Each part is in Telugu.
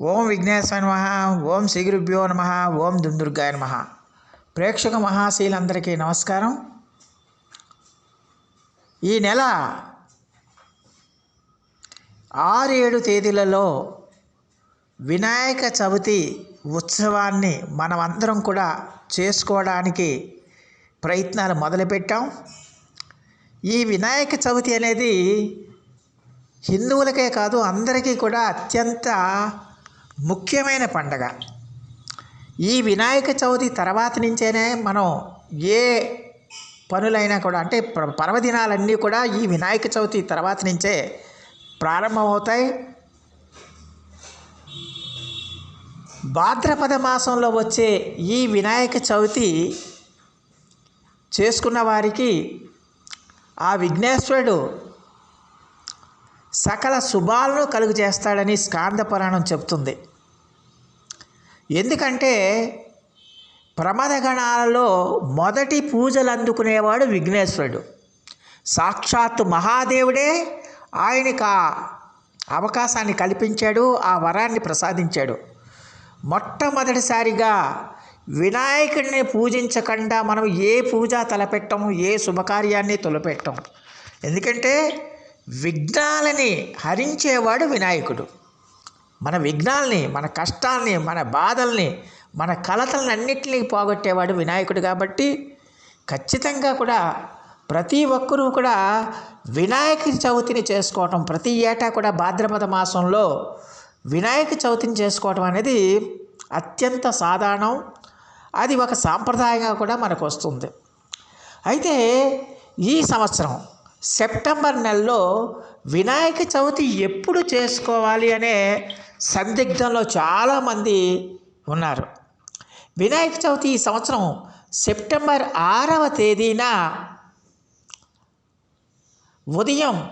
ఓం విఘ్నేశ్వర నమ ఓం శ్రీగురుభ్యో నమ ఓం దుందుర్గాయ నమ. ప్రేక్షక మహాశీలందరికీ నమస్కారం. ఈ నెల ఆరు ఏడు తేదీలలో వినాయక చవితి ఉత్సవాన్ని మనమందరం కూడా చేసుకోవడానికి ప్రయత్నాలు మొదలుపెట్టాం. ఈ వినాయక చవితి అనేది హిందువులకే కాదు అందరికీ కూడా అత్యంత ముఖ్యమైన పండగ. ఈ వినాయక చవితి తర్వాత నుంచేనే మనం ఏ పనులైనా కూడా అంటే పర్వదినాలన్నీ కూడా ఈ వినాయక చవితి తర్వాత నుంచే ప్రారంభమవుతాయి. భాద్రపద మాసంలో వచ్చే ఈ వినాయక చవితి చేసుకున్న వారికి ఆ విఘ్నేశ్వరుడు సకల శుభాలను కలుగు చేస్తాడని స్కాంద పురాణం చెప్తుంది ఎందుకంటే ప్రమదగణాలలో మొదటి పూజలు అందుకునేవాడు విఘ్నేశ్వరుడు. సాక్షాత్తు మహాదేవుడే ఆయనకు ఆ అవకాశాన్ని కల్పించాడు ఆ వరాన్ని ప్రసాదించాడు. మొట్టమొదటిసారిగా వినాయకుడిని పూజించకుండా మనం ఏ పూజ తలపెట్టము ఏ శుభకార్యాన్ని తొలపెట్టం ఎందుకంటే విఘ్నాలని హరించేవాడు వినాయకుడు. మన విఘ్నాల్ని మన కష్టాల్ని మన బాధల్ని మన కలతలను అన్నింటినీ పోగొట్టేవాడు వినాయకుడు కాబట్టి ఖచ్చితంగా కూడా ప్రతి ఒక్కరూ కూడా వినాయక చవితిని చేసుకోవటం ప్రతి ఏటా కూడా భాద్రపద మాసంలో వినాయక చవితిని చేసుకోవటం అనేది అత్యంత సాధారణం. అది ఒక సాంప్రదాయంగా కూడా మనకు వస్తుంది. అయితే ఈ సంవత్సరం సెప్టెంబర్ నెలలో వినాయక చవితి ఎప్పుడు చేసుకోవాలి అనే సందిగ్ధంలో చాలామంది ఉన్నారు. వినాయక చవితి ఈ సంవత్సరం సెప్టెంబర్ ఆరవ తేదీన ఉదయం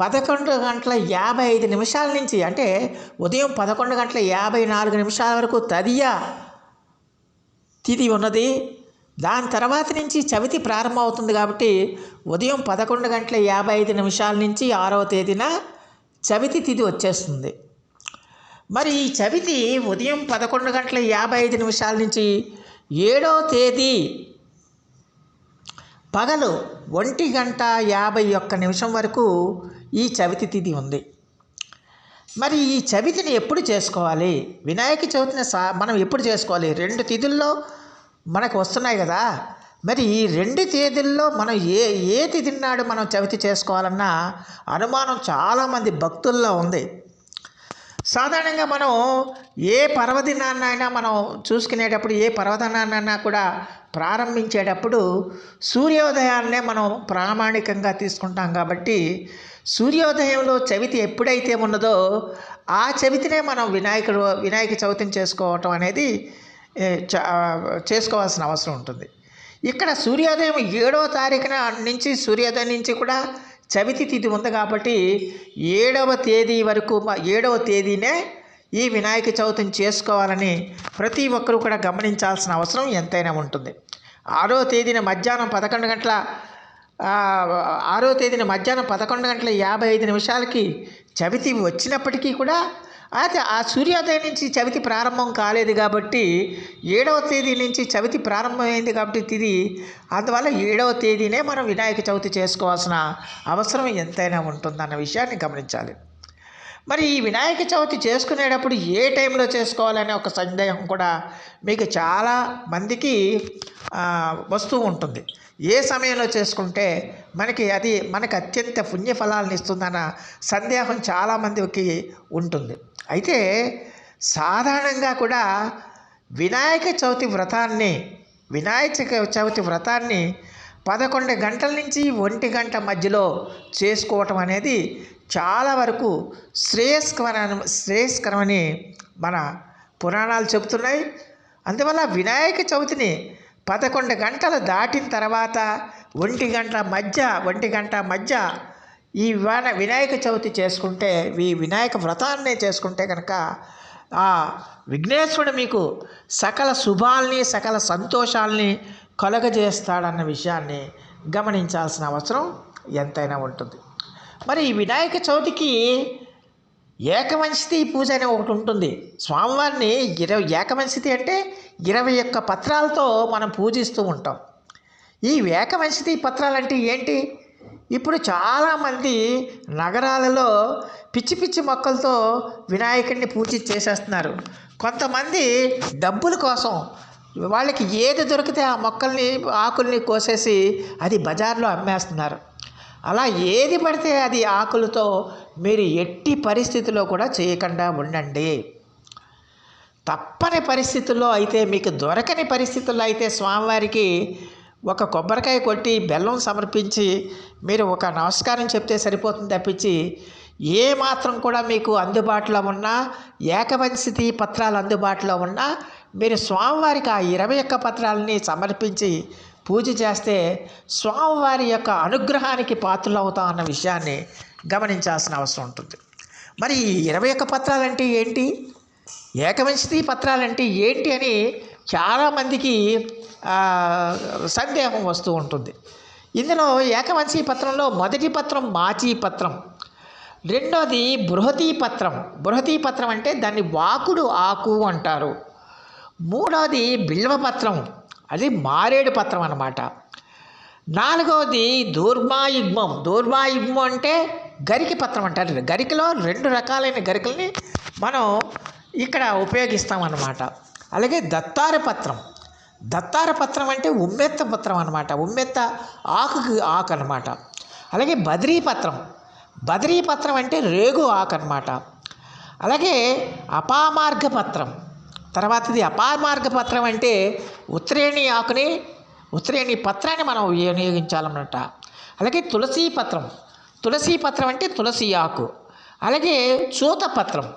పదకొండు గంటల యాభై ఐదు నిమిషాల నుంచి అంటే ఉదయం పదకొండు గంటల యాభై నాలుగు నిమిషాల వరకు తదియా తిథి ఉన్నది. దాని తర్వాత నుంచి చవితి ప్రారంభమవుతుంది కాబట్టి ఉదయం పదకొండు గంటల యాభై ఐదు నిమిషాల నుంచి ఆరవ తేదీన చవితి తిథి వచ్చేస్తుంది. మరి ఈ చవితి ఉదయం పదకొండు గంటల యాభై ఐదు నిమిషాల నుంచి ఏడవ తేదీ పగలు ఒంటి గంట యాభై ఒక్క నిమిషం వరకు ఈ చవితి తిథి ఉంది. మరి ఈ చవితిని ఎప్పుడు చేసుకోవాలి? వినాయక చవితిని సా మనం ఎప్పుడు చేసుకోవాలి? రెండు తిథుల్లో మనకు వస్తున్నాయి కదా. మరి ఈ రెండు తేదీల్లో మనం ఏ ఏ తిథి నాడు మనం చవితి చేసుకోవాలన్న అనుమానం చాలామంది భక్తుల్లో ఉంది. సాధారణంగా మనం ఏ పర్వదినాన్నైనా మనం చూసుకునేటప్పుడు ఏ పర్వదినాన్నైనా కూడా ప్రారంభించేటప్పుడు సూర్యోదయాన్నే మనం ప్రామాణికంగా తీసుకుంటాం కాబట్టి సూర్యోదయంలో చవితి ఎప్పుడైతే ఉన్నదో ఆ చవితినే మనం వినాయకుడు వినాయక చవితిని చేసుకోవటం అనేది చేసుకోవాల్సిన అవసరం ఉంటుంది. ఇక్కడ సూర్యోదయం ఏడవ తారీఖున నుంచి సూర్యోదయం నుంచి కూడా చవితి తిథి ఉంది కాబట్టి ఏడవ తేదీ వరకు ఏడవ తేదీనే ఈ వినాయక చవితిని చేసుకోవాలని ప్రతి ఒక్కరూ కూడా గమనించాల్సిన అవసరం ఎంతైనా ఉంటుంది. ఆరో తేదీన మధ్యాహ్నం పదకొండు గంటల ఆరో తేదీన మధ్యాహ్నం పదకొండు గంటల యాభై ఐదు నిమిషాలకి చవితి వచ్చినప్పటికీ కూడా అయితే ఆ సూర్యోదయం నుంచి చవితి ప్రారంభం కాలేదు కాబట్టి ఏడవ తేదీ నుంచి చవితి ప్రారంభమైంది కాబట్టి తిది. అందువల్ల ఏడవ తేదీనే మనం వినాయక చవితి చేసుకోవాల్సిన అవసరం ఎంతైనా ఉంటుందన్న విషయాన్ని గమనించాలి. మరి ఈ వినాయక చవితి చేసుకునేటప్పుడు ఏ టైంలో చేసుకోవాలనే ఒక సందేహం కూడా మీకు చాలా మందికి వస్తూ ఉంటుంది. ఏ సమయంలో చేసుకుంటే మనకి అది మనకి అత్యంత పుణ్యఫలాలను ఇస్తుందన్న సందేహం చాలామందికి ఉంటుంది. అయితే సాధారణంగా కూడా వినాయక చవితి వ్రతాన్ని వినాయక చవితి వ్రతాన్ని పదకొండు గంటల నుంచి ఒంటి గంట మధ్యలో చేసుకోవటం అనేది చాలా వరకు శ్రేయస్కర శ్రేయస్కరమని మన పురాణాలు చెబుతున్నాయి. అందువల్ల వినాయక చవితిని పదకొండు గంటలు దాటిన తర్వాత ఒంటి గంట మధ్య ఒంటి గంట మధ్య ఈ వినాయక చవితి చేసుకుంటే ఈ వినాయక వ్రతాన్ని చేసుకుంటే కనుక ఆ విఘ్నేశ్వరుడు మీకు సకల శుభాల్ని సకల సంతోషాల్ని కలగజేస్తాడన్న విషయాన్ని గమనించాల్సిన అవసరం ఎంతైనా ఉంటుంది. మరి ఈ వినాయక చవితికి ఏకవంశతి పూజ అనే ఒకటి ఉంటుంది. స్వామివారిని ఇరవై ఏకవంశతి అంటే ఇరవై ఒక్క పత్రాలతో మనం పూజిస్తూ ఉంటాం. ఈ ఏకవంశతి పత్రాలు అంటే ఏంటి? ఇప్పుడు చాలామంది నగరాలలో పిచ్చి పిచ్చి మొక్కలతో వినాయకుడిని పూజ చేసేస్తున్నారు కొంతమంది డబ్బుల కోసం వాళ్ళకి ఏది దొరికితే ఆ మొక్కల్ని ఆకుల్ని కోసేసి అది బజార్లో అమ్మేస్తున్నారు. అలా ఏది పడితే అది ఆకులతో మీరు ఎట్టి పరిస్థితిలో కూడా చేయకుండా ఉండండి. తప్పని పరిస్థితుల్లో అయితే మీకు దొరకని పరిస్థితుల్లో అయితే స్వామివారికి ఒక కొబ్బరికాయ కొట్టి బెల్లం సమర్పించి మీరు ఒక నమస్కారం చెప్తే సరిపోతుంది తప్పించి ఏ మాత్రం కూడా మీకు అందుబాటులో ఉన్నా ఏకవంశతి పత్రాలు అందుబాటులో ఉన్నా మీరు స్వామివారికి ఆ ఇరవై ఒక్క పత్రాలని సమర్పించి పూజ చేస్తే స్వామివారి యొక్క అనుగ్రహానికి పాత్రలు అవుతాం అన్న విషయాన్ని గమనించాల్సిన అవసరం ఉంటుంది. మరి ఈ ఇరవై ఒక్క పత్రాలంటే ఏంటి? ఏకవంశితి పత్రాలంటే ఏంటి అని చాలామందికి సందేహం వస్తూ ఉంటుంది. ఇందులో ఏకవంశీ పత్రంలో మొదటి పత్రం మాచీ పత్రం రెండోది బృహతీ పత్రం. బృహతీ పత్రం అంటే దాన్ని వాకుడు ఆకు అంటారు. మూడవది బిల్వపత్రం అది మారేడు పత్రం అన్నమాట. నాలుగవది దూర్మాయుగ్మం. దూర్మాయుగ్మం అంటే గరికి పత్రం అంటారు గరికలో రెండు రకాలైన గరికల్ని మనం ఇక్కడ ఉపయోగిస్తామన్నమాట అలాగే దత్తార పత్రం. దత్తార పత్రం అంటే ఉమ్మెత్త పత్రం అనమాట ఉమ్మెత్త ఆకుకి ఆకు అనమాట అలాగే బద్రీ పత్రం. బద్రీ పత్రం అంటే రేగు ఆకు అనమాట అలాగే అపామార్గ పత్రం. తర్వాతది అపామార్గ పత్రం అంటే ఉత్తరేణి ఆకుని ఉత్తరేణి పత్రాన్ని మనం వినియోగించాలన్నమాట. అలాగే తులసి పత్రం. తులసి పత్రం అంటే తులసి ఆకు. అలాగే చూత పత్రం.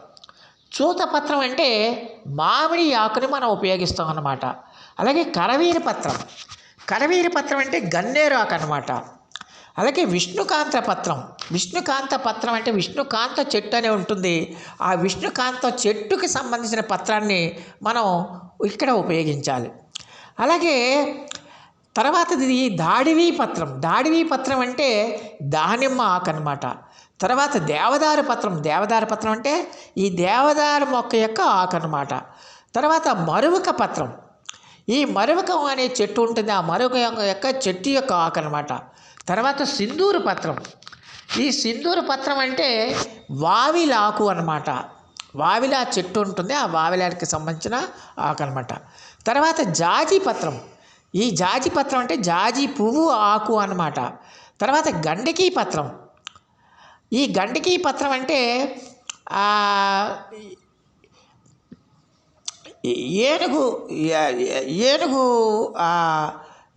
చూత పత్రం అంటే మామిడి ఆకుని మనం ఉపయోగిస్తాం అన్నమాట అలాగే కరవీర పత్రం. కరవీర పత్రం అంటే గన్నేరు ఆకు అనమాట అలాగే విష్ణుకాంత పత్రం విష్ణుకాంత పత్రం అంటే విష్ణుకాంత చెట్టు అనే ఉంటుంది. ఆ విష్ణుకాంత చెట్టుకి సంబంధించిన పత్రాన్ని మనం ఇక్కడ ఉపయోగించాలి. అలాగే తర్వాతది దాడివి పత్రం. దాడివి పత్రం అంటే దానిమ్మ ఆకు అనమాట తర్వాత దేవదారు పత్రం. దేవదార పత్రం అంటే ఈ దేవదారు మొక్క యొక్క ఆకు అనమాట తర్వాత మరువక పత్రం. ఈ మరొకం అనే చెట్టు ఉంటుంది. ఆ మరొక యొక్క చెట్టు యొక్క ఆకు అనమాట తర్వాత సింధూరు పత్రం. ఈ సింధూరు పత్రం అంటే వావిలాకు అనమాట వావిలా చెట్టు ఉంటుంది. ఆ వావిలాకి సంబంధించిన ఆకు అనమాట తర్వాత జాజి పత్రం. ఈ జాజి పత్రం అంటే జాజి పువ్వు ఆకు అనమాట తర్వాత గండకీ పత్రం. ఈ గండకీ పత్రం అంటే ఏనుగు ఏనుగు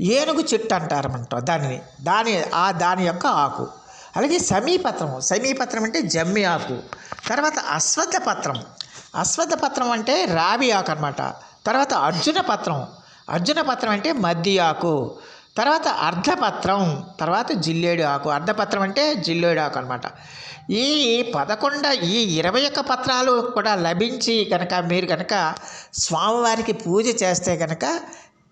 ఏనుగు చెట్టు అంటారమంట దానిని దాని ఆ దాని యొక్క ఆకు. అలాగే సమీపత్రం సమీపత్రం అంటే జమ్మి ఆకు. తర్వాత అశ్వత్థ పత్రం అశ్వత్థ పత్రం అంటే రావి ఆకు అనమాట తర్వాత అర్జున పత్రం అర్జున పత్రం అంటే మద్ది ఆకు. తర్వాత అర్ధపత్రం తర్వాత జిల్లేడు ఆకు. అర్ధపత్రం అంటే జిల్లేడు ఆకు అనమాట ఈ పదకొండ ఈ ఇరవై ఒక్క పత్రాలు కూడా లభించి కనుక మీరు కనుక స్వామివారికి పూజ చేస్తే కనుక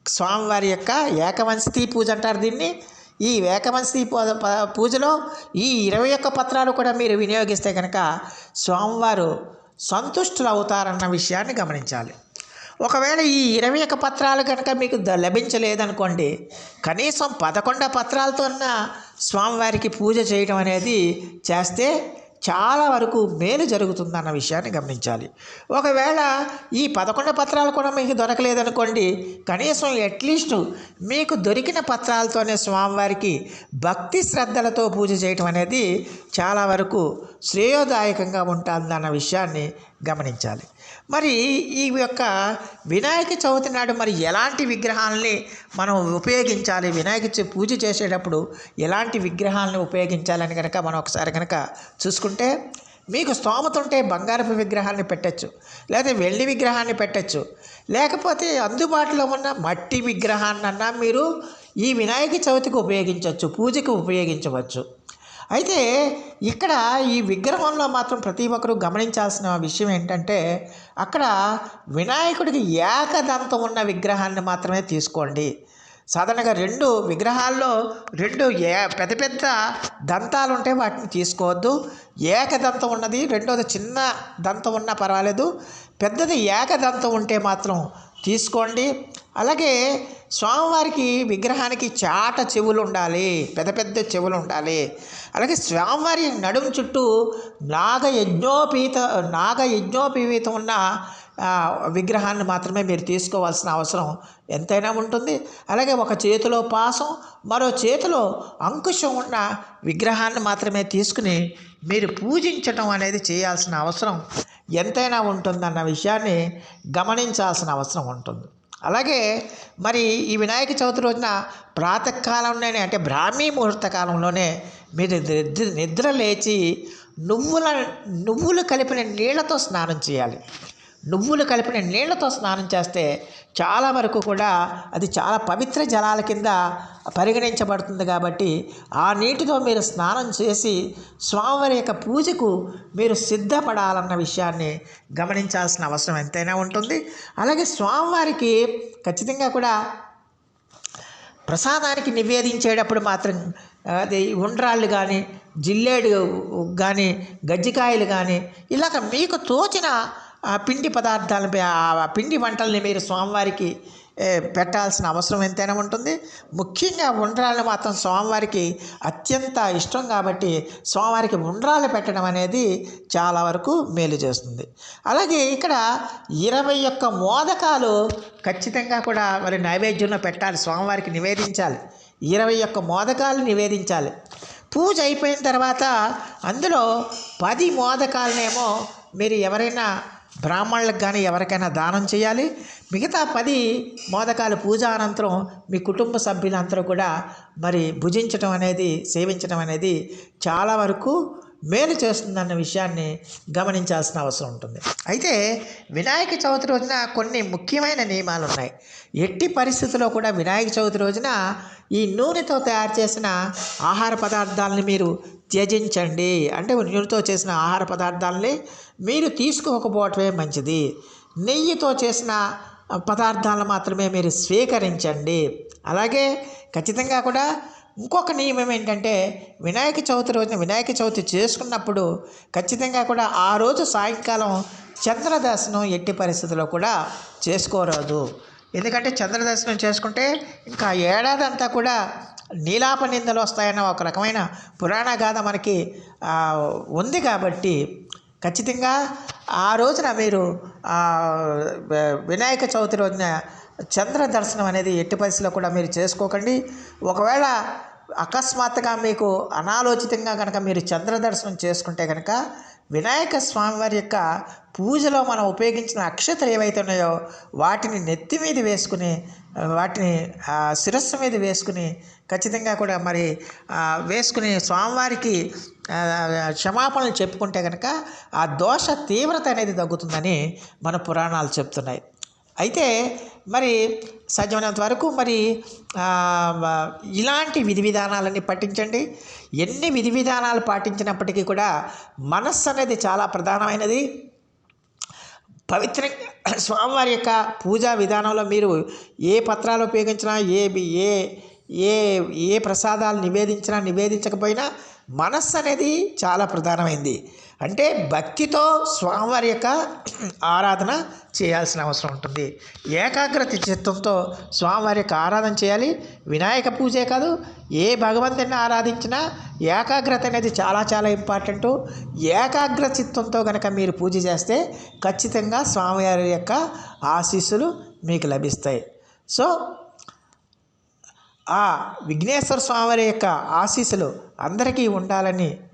స్వామివారి యొక్క ఏకవంశతి పూజ అంటారు దీన్ని. ఈ ఏకవంశతి పూజ ప- పూజలో ఈ ఇరవై ఒక్క పత్రాలు కూడా మీరు వినియోగిస్తే కనుక స్వామివారు సంతుష్టులు అవుతారన్న విషయాన్ని గమనించాలి. ఒకవేళ ఈ ఇరవై ఒక పత్రాలు కనుక మీకు ద- లభించలేదనుకోండి కనీసం పదకొండ పత్రాలతో స్వామివారికి పూజ చేయడం అనేది చేస్తే చాలా వరకు మేలు జరుగుతుందన్న విషయాన్ని గమనించాలి. ఒకవేళ ఈ పదకొండు పత్రాలు కూడా మీకు దొరకలేదనుకోండి కనీసం అట్లీస్ట్ మీకు దొరికిన పత్రాలతోనే స్వామివారికి భక్తి శ్రద్ధలతో పూజ చేయటం అనేది చాలా వరకు శ్రేయోదాయకంగా ఉంటుందన్న విషయాన్ని గమనించాలి. మరి ఈ యొక్క వినాయక చవితి నాడు మరి ఎలాంటి విగ్రహాలని మనం ఉపయోగించాలి? వినాయక పూజ చేసేటప్పుడు ఎలాంటి విగ్రహాలను ఉపయోగించాలని కనుక మనం ఒకసారి కనుక చూసుకుంటే మీకు స్తోమత ఉంటే బంగారపు విగ్రహాన్ని పెట్టచ్చు లేదా వెండి విగ్రహాన్ని పెట్టచ్చు లేకపోతే అందుబాటులో ఉన్న మట్టి విగ్రహాన్నన్నా మీరు ఈ వినాయక చవితికి ఉపయోగించవచ్చు పూజకు ఉపయోగించవచ్చు. అయితే ఇక్కడ ఈ విగ్రహంలో మాత్రం ప్రతి ఒక్కరూ గమనించాల్సిన విషయం ఏంటంటే అక్కడ వినాయకుడికి ఏకదంతం ఉన్న విగ్రహాన్ని మాత్రమే తీసుకోండి. సాధారణంగా రెండు విగ్రహాల్లో రెండు ఏ పెద్ద పెద్ద దంతాలు ఉంటే వాటిని తీసుకోవద్దు. ఏకదంతం ఉన్నది రెండోది చిన్న దంతం ఉన్నా పర్వాలేదు. పెద్దది ఏకదంతం ఉంటే మాత్రం తీసుకోండి. అలాగే స్వామివారికి విగ్రహానికి చాట చెవులు ఉండాలి పెద్ద పెద్ద చెవులు ఉండాలి. అలాగే స్వామివారి నడుము చుట్టూ నాగ యజ్ఞోపీత నాగ యజ్ఞోపీతం ఉన్న విగ్రహాన్ని మాత్రమే మీరు తీసుకోవాల్సిన అవసరం ఎంతైనా ఉంటుంది. అలాగే ఒక చేతిలో పాసం మరో చేతిలో అంకుశం ఉన్న విగ్రహాన్ని మాత్రమే తీసుకుని మీరు పూజించటం అనేది చేయాల్సిన అవసరం ఎంతైనా ఉంటుందన్న విషయాన్ని గమనించాల్సిన అవసరం ఉంటుంది. అలాగే మరి ఈ వినాయక చవితి రోజున ప్రాతకాలంలోనే అంటే బ్రాహ్మీ ముహూర్త కాలంలోనే మీరు నిద్ర నిద్ర లేచి నువ్వుల నువ్వులు కలిపిన నీళ్ళతో స్నానం చేయాలి. నువ్వులు కలిపిన నీళ్ళతో స్నానం చేస్తే చాలా వరకు కూడా అది చాలా పవిత్ర జలాల కింద పరిగణించబడుతుంది కాబట్టి ఆ నీటితో మీరు స్నానం చేసి స్వామివారి యొక్క పూజకు మీరు సిద్ధపడాలన్న విషయాన్ని గమనించాల్సిన అవసరం ఎంతైనా ఉంటుంది. అలాగే స్వామివారికి ఖచ్చితంగా కూడా ప్రసాదానికి నివేదించేటప్పుడు మాత్రం అది ఉండ్రాళ్ళు కానీ జిల్లేడు కానీ గజ్జికాయలు కానీ ఇలాగ మీకు తోచిన ఆ పిండి పదార్థాలపై ఆ పిండి వంటల్ని మీరు స్వామివారికి పెట్టాల్సిన అవసరం ఎంతైనా ఉంటుంది. ముఖ్యంగా ఉండ్రాళ్ళు మాత్రం స్వామివారికి అత్యంత ఇష్టం కాబట్టి స్వామివారికి ఉండ్రాళ్ళు పెట్టడం అనేది చాలా వరకు మేలు చేస్తుంది. అలాగే ఇక్కడ ఇరవై ఒక్క మోదకాలు ఖచ్చితంగా కూడా మరి నైవేద్యంలో పెట్టాలి స్వామివారికి నివేదించాలి. ఇరవై ఒక్క మోదకాలు నివేదించాలి. పూజ అయిపోయిన తర్వాత అందులో పది మోదకాలనేమో మీరు ఎవరైనా బ్రాహ్మణులకు కానీ ఎవరికైనా దానం చేయాలి. మిగతా పది మోదకాలు పూజ అనంతరం మీ కుటుంబ సభ్యులందరూ కూడా మరి భుజించడం అనేది సేవించడం అనేది చాలా వరకు మేలు చేస్తుందన్న విషయాన్ని గమనించాల్సిన అవసరం ఉంటుంది. అయితే వినాయక చవితి రోజున కొన్ని ముఖ్యమైన నియమాలు ఉన్నాయి ఎట్టి పరిస్థితుల్లో కూడా వినాయక చవితి రోజున ఈ నూనెతో తయారు చేసిన ఆహార పదార్థాలని మీరు త్యజించండి. అంటే నూనెతో చేసిన ఆహార పదార్థాలని మీరు తీసుకోకపోవటమే మంచిది. నెయ్యితో చేసిన పదార్థాలను మాత్రమే మీరు స్వీకరించండి. అలాగే ఖచ్చితంగా కూడా ఇంకొక నియమం ఏంటంటే వినాయక చవితి రోజున వినాయక చవితి చేసుకున్నప్పుడు ఖచ్చితంగా కూడా ఆ రోజు సాయంకాలం చంద్రదర్శనం ఎట్టి పరిస్థితుల్లో కూడా చేసుకోరాదు. ఎందుకంటే చంద్రదర్శనం చేసుకుంటే ఇంకా ఏడాది అంతా కూడా నీలాప నిందలు వస్తాయన్న ఒక రకమైన పురాణ గాథ మనకి ఉంది కాబట్టి ఖచ్చితంగా ఆ రోజున మీరు వినాయక చవితి రోజున చంద్ర దర్శనం అనేది ఎట్టి పరిస్థితిలో కూడా మీరు చేసుకోకండి. ఒకవేళ అకస్మాత్తుగా మీకు అనాలోచితంగా కనుక మీరు చంద్ర దర్శనం చేసుకుంటే కనుక వినాయక స్వామివారి యొక్క పూజలో మనం ఉపయోగించిన అక్షతలు ఏవైతే ఉన్నాయో వాటిని నెత్తి మీద వేసుకుని వాటిని శిరస్సు మీద వేసుకుని ఖచ్చితంగా కూడా మరి వేసుకుని స్వామివారికి క్షమాపణలు చెప్పుకుంటే కనుక ఆ దోష తీవ్రత అనేది తగ్గుతుందని మన పురాణాలు చెప్తున్నాయి. అయితే మరి సాధ్యమైనంత వరకు మరి ఇలాంటి విధి విధానాలన్నీ పాటించండి ఎన్ని విధి విధానాలు పాటించినప్పటికీ కూడా మనస్సు అనేది చాలా ప్రధానమైనది. పవిత్ర స్వామివారి యొక్క పూజా విధానంలో మీరు ఏ పత్రాలు ఉపయోగించినా ఏ ఏ ఏ ఏ ప్రసాదాలు నివేదించినా నివేదించకపోయినా మనస్సు అనేది చాలా ప్రధానమైంది. అంటే భక్తితో స్వామివారి యొక్క ఆరాధన చేయాల్సిన అవసరం ఉంటుంది. ఏకాగ్రత చిత్తంతో స్వామివారి యొక్క ఆరాధన చేయాలి. వినాయక పూజే కాదు ఏ భగవంతుని ఆరాధించినా ఏకాగ్రత అనేది చాలా చాలా ఇంపార్టెంట్. ఏకాగ్ర చిత్తంతో కనుక మీరు పూజ చేస్తే ఖచ్చితంగా స్వామివారి యొక్క ఆశీస్సులు మీకు లభిస్తాయి. సో ఆ విఘ్నేశ్వర స్వామివారి యొక్క ఆశీస్సులు అందరికీ ఉండాలని